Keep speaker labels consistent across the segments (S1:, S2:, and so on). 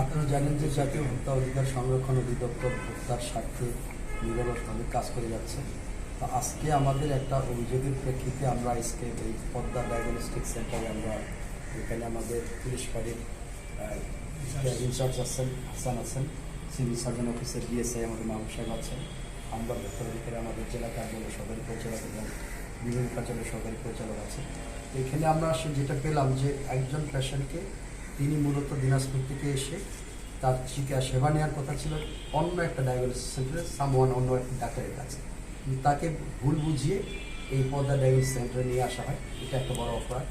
S1: আপনারা জানেন যে জাতীয় ভোক্তা অধিকার সংরক্ষণ অধিদপ্তর ভোক্তার স্বার্থে নিরলসভাবে কাজ করে যাচ্ছে। তো আজকে আমাদের একটা অভিযোগের প্রেক্ষিতে আমরা আজকে এই পদ্মা ডায়াগনস্টিক সেন্টারে আমরা এখানে আমাদের পুলিশ ফাঁড়ির ইনচার্জ আছেন, হাসান আছেন, সিভিল সার্জন অফিসের ডিএসআই আমাদের মাহবুব সাহেব আছেন। আমরা ভোক্তা অধিকারে আমাদের জেলা কার্যালয় পরিচালক এবং বিভিন্ন কার্যালয় সরকারি পরিচালক আছে। এখানে আমরা যেটা পেলাম যে একজন পেশেন্টকে তিনি মূলত দিনাজপুর থেকে এসে তার চিকা সেবা নেওয়ার কথা ছিল, অন্য একটা ডায়াগনোসিস সেন্টারে সামওয়ান অন্য একটা ডাক্তারের কাছে। তাকে ভুল বুঝিয়ে এই পদ্মা ডায়াগনোসিস সেন্টারে নিয়ে আসা হয়। এটা একটা বড় অপরাধ।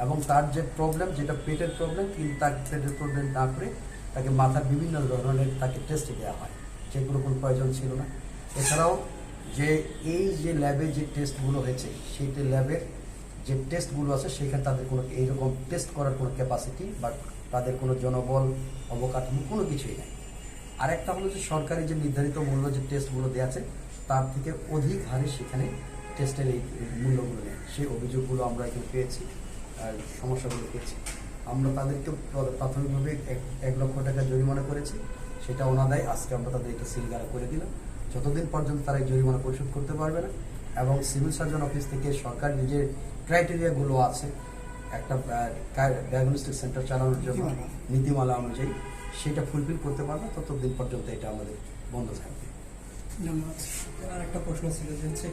S1: এবং তার যে প্রবলেম যেটা পেটের প্রবলেম কিন্তু তার পেটের প্রবলেম না করে তাকে মাথার বিভিন্ন ধরনের তাকে টেস্ট দেওয়া হয়। যেগুলো কোনো প্রয়োজন ছিল না। এছাড়াও যে এই যে ল্যাবে যে টেস্টগুলো হয়েছে, সেই ল্যাবের যে টেস্টগুলো আছে, সেখানে তাদের কোনো এইরকম টেস্ট করার কোনো ক্যাপাসিটি বা তাদের কোনো জনবল, অবকাঠামো কোনো কিছুই নাই। আরেকটা হলো যে সরকারি যে নির্ধারিত মূল্য যে টেস্টগুলো দেওয়া আছে, তার থেকে অধিক হারে সেখানে টেস্টের এই মূল্যগুলো নেয়। সেই অভিযোগগুলো আমরা এখানে পেয়েছি, আর সমস্যাগুলো পেয়েছি। আমরা তাদেরকে প্রাথমিকভাবে এক লক্ষ টাকা জরিমানা করেছি, সেটা ওনাদায় আজকে আমরা তাদেরকে সিলগালা করে দিলাম। যতদিন পর্যন্ত তারা এই জরিমানা পরিশোধ করতে পারবে না এবং সিভিল সার্জন অফিস থেকে সরকার যে ক্রাইটেরিয়াগুলো আছে একটা ডায়াগনস্টিক সেন্টার চালানোর জন্য
S2: নীতিমালা।
S1: অনুযায়ী সেটা ফুলফিল করতে পারবে ততদিন পর্যন্ত এটা আমাদের বন্ধ থাকবে।
S2: ধন্যবাদ।
S3: একটা প্রশ্ন ছিল যে হচ্ছে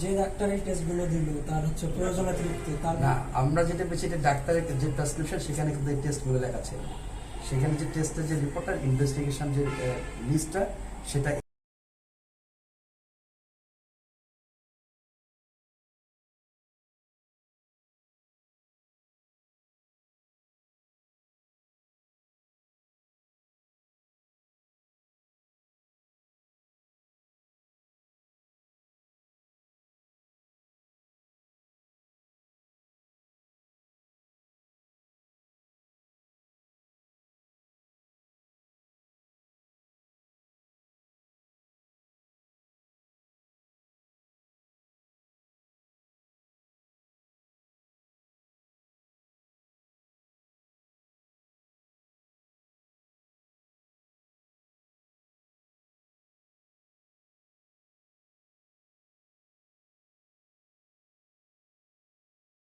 S3: যে ডাক্তার এই টেস্টগুলো দিল তার হচ্ছে প্রয়োজনাতিরিক্ত তার
S1: না আমরা যেটা পেয়েছি এটা ডাক্তারের যে প্রেসক্রিপশন সেখানে কিন্তু এই টেস্টগুলো লেখা ছিল। সেখানে যে টেস্টের যে রিপোর্টার ইনভেস্টিগেশন যে লিস্টটা সেটা